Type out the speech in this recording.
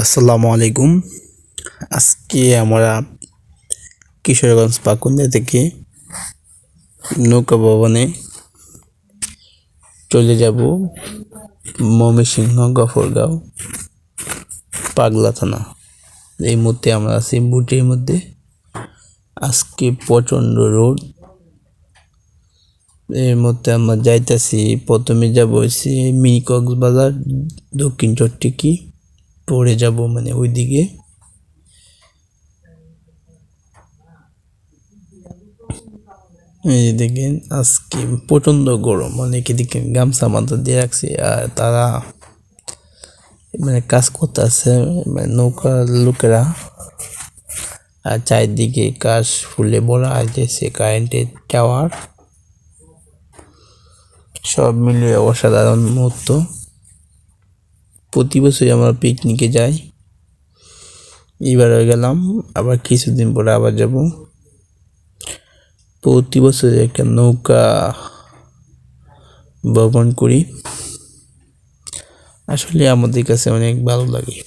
আসসালামু আলাইকুম। আজকে আমরা কিশোরগঞ্জ পাকুন্দা থেকে নৌকা ভবনে চলে যাব ময়মনসিংহ গফরগাঁও পাগলা থানা। এই মুহূর্তে আমরা আছি বুটের মধ্যে। আজকে প্রচণ্ড রোডের মধ্যে আমরা যাইতাছি, প্রথমে যাব হচ্ছে মিনি কক্সবাজার, দক্ষিণ চট্টিকি পরে যাব মানে ওইদিকে। এই দেখেন, আজকে প্রচণ্ড গরম, অনেকে দেখেন গামছা মাথা দিয়ে রাখছে, আর তারা মানে কাজ করতেছে মানে নৌকার লোকেরা। আর চারিদিকে কাশ ফুলে ভরা আছে কারেন্টের টাওয়ার, সব মিলিয়ে অসাধারণ মুহূর্ত। প্রতি বছরই আমরা পিকনিকে যাই। এবারও গেলাম, আবার কিছুদিন পরে আবার যাব। প্রতি বছর একটা নৌকা ভ্রমণ করি। আসলে আমাদের কাছে অনেক ভালো লাগে।